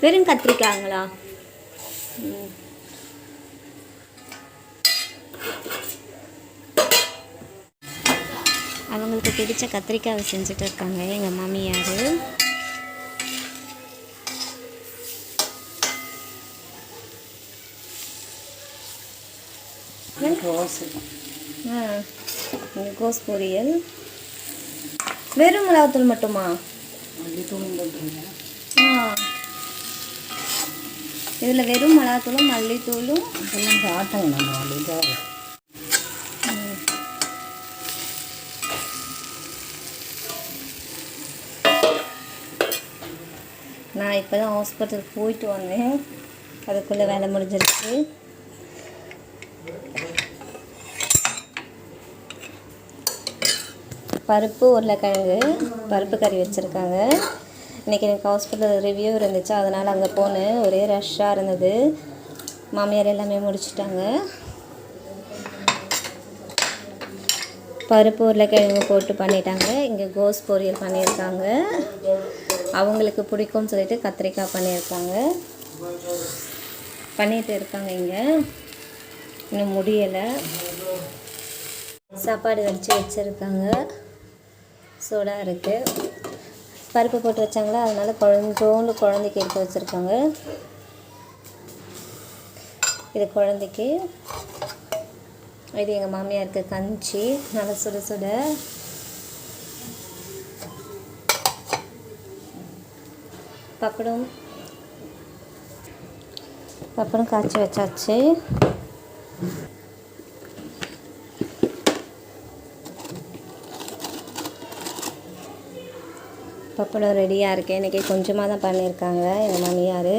வெறும் கத்திரிக்காய்ங்களா. அவங்களுக்கு பிடிச்ச கத்திரிக்காவை செஞ்சுட்டு இருக்காங்க. எங்கள் மாமியார் கோஸ். பொரியல். வெறும் மிளகாத்தூள் மட்டுமா? இதில் வெறும் மிளகாத்தூளும் மல்லித்தூளும் இதெல்லாம் காட்டணும் நம்ம இதாக நான் இப்போ தான் ஹாஸ்பிட்டல் போயிட்டு வந்தேன். அதுக்குள்ளே வேலை முடிஞ்சிருச்சு. பருப்பு உருளைக்கிழங்கு பருப்பு கறி வச்சுருக்காங்க. இன்றைக்கி எனக்கு ஹாஸ்பிட்டல் ரிவ்யூ இருந்துச்சு. அதனால் அங்கே போனேன். ஒரே ரஷ்ஷாக இருந்தது. மாமியார் எல்லாமே முடிச்சிட்டாங்க. பருப்பு உருளைக்கிழங்கு போட்டு பண்ணிட்டாங்க. இங்கே கோஸ் பொரியல் பண்ணியிருக்காங்க. அவங்களுக்கு பிடிக்கும்னு சொல்லிட்டு கத்திரிக்காய் பண்ணியிருக்காங்க. பண்ணிகிட்டு இருக்காங்க இங்கே. இன்னும் முடியலை. சாப்பாடு வச்சு வச்சுருக்காங்க. சூடாக இருக்குது பருப்பு போட்டு வச்சாங்களா? அதனால் குழந்தோண்டு குழந்தைக்கு எடுத்து வச்சுருக்காங்க. இது குழந்தைக்கு. இது எங்கள் மாமியாருக்கு கஞ்சி. நல்லா சுட சுட. பப்படம். பப்படம் காய்ச்சி வச்சாச்சு. பப்படம் ரெடியாக இருக்கு இன்றைக்கி கொஞ்சமாக தான் பண்ணியிருக்காங்க எங்கள் மாமியார்.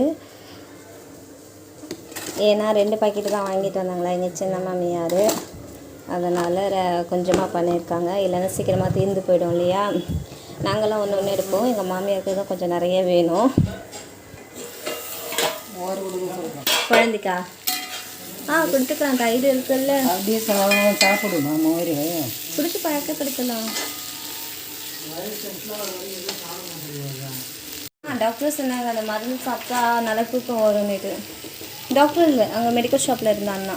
ஏன்னா ரெண்டு பாக்கெட்டு தான் வாங்கிட்டு வந்தாங்களா எங்கள் சின்ன மாமியார். அதனால் கொஞ்சமாக பண்ணியிருக்காங்க இல்லைன்னா சீக்கிரமாக தீர்ந்து போயிடும் இல்லையா? நாங்களாம் ஒன்று ஒன்று எடுப்போம். எங்கள் மாமியாருக்கு தான் கொஞ்சம் நிறைய வேணும். குழந்தைக்கா? ஆ கொடுத்துக்கலாம் தயிர் இருக்குல்ல. அப்படியே சாப்பிடும் மோர் பிடிச்சி பழக்கப்படுத்தலாம். டாக்டர் சொன்னாங்க அந்த மருந்து சாப்பிட்டா நல்லா தூக்கம் வரும்னுட்டு. டாக்டர் இல்லை அங்கே மெடிக்கல் ஷாப்பில் இருந்த அண்ணா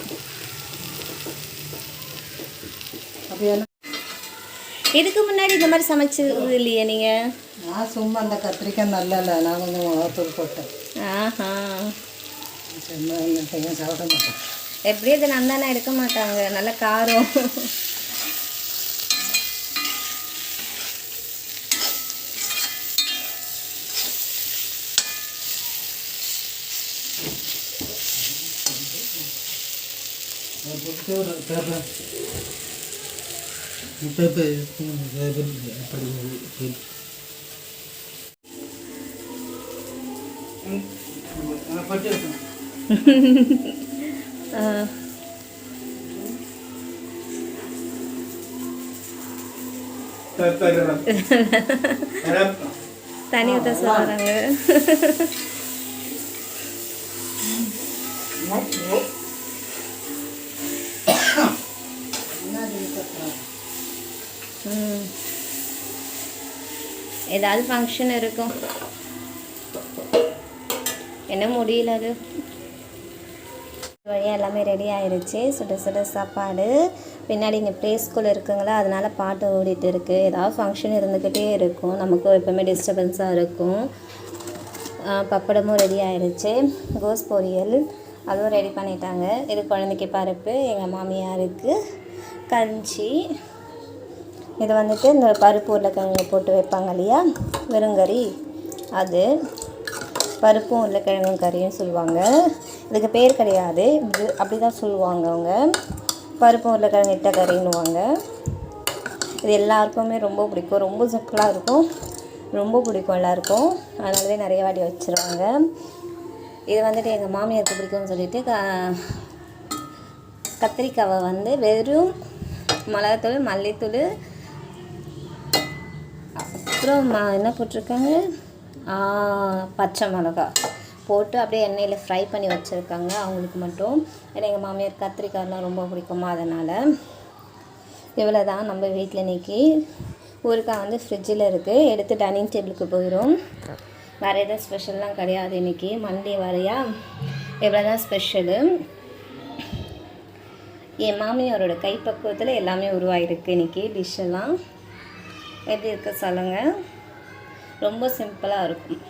அப்படியே இதுக்கு முன்னாடி இந்த மாதிரி சமைச்சது இல்லையே நீங்கள் நான் சும்மா அந்த கத்திரிக்காய் நல்லா இல்லை நான் கொஞ்சம் மிளகாத்தூள் போட்டேன். ஆஹா. சும்மா சாப்பிட மாட்டேன். எப்படியும் இதை நந்தானா எடுக்க மாட்டாங்க நல்ல காரம். ஆ. தனி ஊற்ற சொல்கிறாங்க ம். ஏதாவது ஃபங்க்ஷன் இருக்கும். என்ன முடியல அது? வழியாக எல்லாமே ரெடி ஆயிருச்சு. சுட சுட சாப்பாடு. பின்னாடி இங்கே ப்ளே ஸ்கூல் இருக்குங்களா? அதனால பாட்டு ஓடிட்டு இருக்கு. ஏதாவது ஃபங்க்ஷன் இருந்துக்கிட்டே இருக்கும். நமக்கு எப்பவுமே டிஸ்டர்பன்ஸாக இருக்கும். பப்படமும் ரெடி ஆயிருச்சு. கோஸ் பொரியல். அதுவும் ரெடி பண்ணிட்டாங்க. இது குழந்தைக்கு பருப்பு எங்கள் மாமியாருக்கு கஞ்சி. இது வந்துட்டு இந்த பருப்பு உருளைக்கிழங்கு போட்டு வைப்பாங்க இல்லையா? வெறுங்கறி அது பருப்பும் உருளைக்கிழங்கும் கறியும் சொல்லுவாங்க. இதுக்கு பேர் கிடையாது. இது அப்படி தான் சொல்லுவாங்க அவங்க. பருப்பும் உருளைக்கிழங்கு இட்ட கறின்னுவாங்க. இது எல்லாருக்குமே ரொம்ப பிடிக்கும். ரொம்ப சிம்பிளாக இருக்கும். ரொம்ப பிடிக்கும் எல்லாருக்கும். அதனாலவே நிறைய வாட்டி வச்சுருவாங்க. இது வந்துட்டு எங்கள் மாமியாருக்கு பிடிக்கும்னு சொல்லிட்டு க கத்திரிக்காவை வந்து வெறும் மிளகாத்தூள் மல்லித்தூள் அப்புறம் மா என்ன போட்டிருக்காங்க? பச்சை மிளகா போட்டு அப்படியே எண்ணெயில் ஃப்ரை பண்ணி வச்சுருக்காங்க. அவங்களுக்கு மட்டும். ஏன்னா எங்கள் மாமியார் கத்திரிக்காய்லாம் ரொம்ப பிடிக்குமா அதனால். இவ்வளோ தான் நம்ம வீட்டில் இன்றைக்கி ஊருக்காய் வந்து ஃப்ரிட்ஜில் இருக்குது எடுத்து டைனிங் டேபிளுக்கு போயிடும் வேறு எதுவும் ஸ்பெஷல்லாம் கிடையாது இன்றைக்கி மண்டே வரையா? இவ்வளோ தான் ஸ்பெஷலு. என் மாமியாரோட கைப்பக்குவத்தில் எல்லாமே உருவாகிருக்கு இன்றைக்கி டிஷ்ஷெல்லாம். எப்படி இருக்க சொல்லுங்கள் ரொம்ப சிம்பிளாக இருக்கும்.